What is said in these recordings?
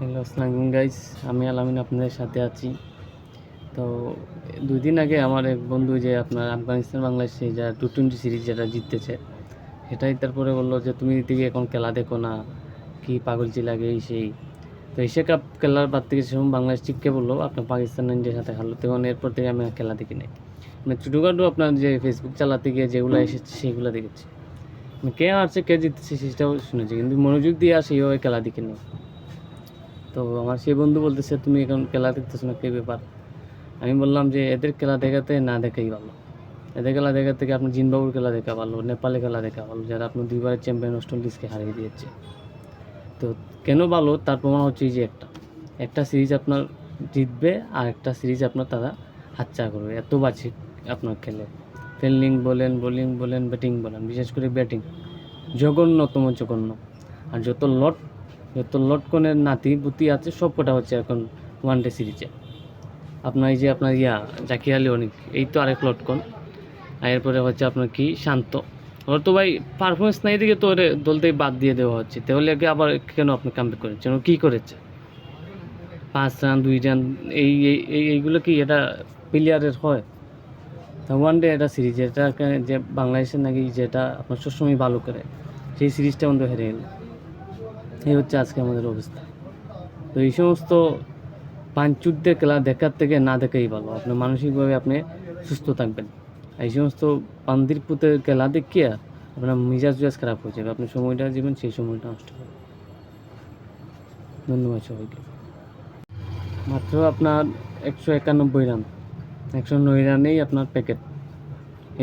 Hello আসসালামাইকুম guys আমি আলামিন আপনাদের সাথে আছি। তো দুই দিন আগে আমার এক বন্ধু যে আপনার আফগানিস্তান, বাংলাদেশে যা টু টোয়েন্টি সিরিজ যেটা জিততেছে সেটাই তারপরে বলল যে তুমি দিকে এখন খেলা দেখো না, কি পাগলচি লাগে এই সেই। তো এশিয়া কাপ খেলার বাদ থেকে সেরকম বাংলাদেশ টিককে বলল, আপনার পাকিস্তান ইন্ডিয়ার সাথে হারলো। তখন এরপর থেকে আমি খেলা দেখি নাই মানে ছোটোখাটো আপনার যে ফেসবুক চালাতে গিয়ে যেগুলো এসেছে সেগুলো দেখেছি। মানে কে হারছে, কে জিতছে, সেটাও শুনেছি। কিন্তু মনোযোগ দিয়ে আর সেইভাবে খেলা দেখি নাই তো আমার সেই বন্ধু বলতেছে, তুমি এখন খেলা দেখতেছো না, কে ব্যাপার? আমি বললাম যে, এদের খেলা দেখাতে না দেখাই ভালো। এদের খেলা দেখার থেকে আপনার জিনবাবুর খেলা দেখা ভালো নেপালে খেলা দেখা ভালো, যারা আপনার দুইবারের চ্যাম্পিয়ন ওয়েস্ট ইন্ডিজকে হারিয়ে দিয়েছে। তো কেন ভালো? তার প্রমাণ হচ্ছে এই যে একটা। একটা সিরিজ আপনার জিতবে, আর একটা সিরিজ আপনার তারা হাতচা করবে। এত বাজে আপনার খেলে। ফিল্ডিং বলেন, বোলিং বলেন, ব্যাটিং বলেন, বিশেষ করে ব্যাটিং। জঘন্যতম জঘন্য। আর যত লট যত লটকনের নাতি পুতি আছে সব কটা হচ্ছে এখন ওয়ান ডে সিরিজে আপনার এই যে আপনার ইয়া, জাকির আলী অনেক, এই তো আরেক লটকন আর এরপরে হচ্ছে আপনার কি, শান্ত। ওর তো ভাই পারফরমেন্স নাই দিকে তো ওরে দলতেই বাদ দিয়ে দেওয়া হচ্ছে। তাহলে ওকে আবার কেন আপনি কামব্যাক করেছেন? ও কী করেছে? পাঁচ রান, দুই রান, এই, এই- এই, এইগুলো কি এটা প্লেয়ারের হয়? তা ওয়ান ডে এটা সিরিজ এটা যে বাংলাদেশের নাকি যেটা আপনার সবসময় ভালো করে, সেই সিরিজটা আমাদের হেরে গেল। এই হচ্ছে আজকে আমাদের অবস্থা। তো এই সমস্ত পাঞ্চুরদের খেলা দেখার থেকে না দেখাই ভালো। আপনার মানসিকভাবে আপনি সুস্থ থাকবেন। এই সমস্ত পান্দির পুতের খেলা দেখিয়ে আপনার মিজাজ মিজাজ খারাপ হয়ে যাবে। আপনি সময়টা দিবেন সেই সময়টা নষ্ট হবে ধন্যবাদ সবাইকে। মাত্র আপনার একশো একানব্বই রান। একশো নয় রানেই আপনার প্যাকেট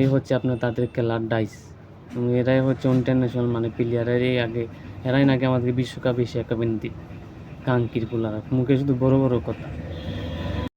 এই হচ্ছে আপনার তাদের খেলার ডাইস এবং এরাই হচ্ছে ইন্টারন্যাশনাল মানে প্লেয়ারেরই আগে, এরাই নাকি আমাদের বিশ্বকাপ এশিয়া কাপ এনে দিই কাঙ্কির মুখে শুধু বড় বড় কথা।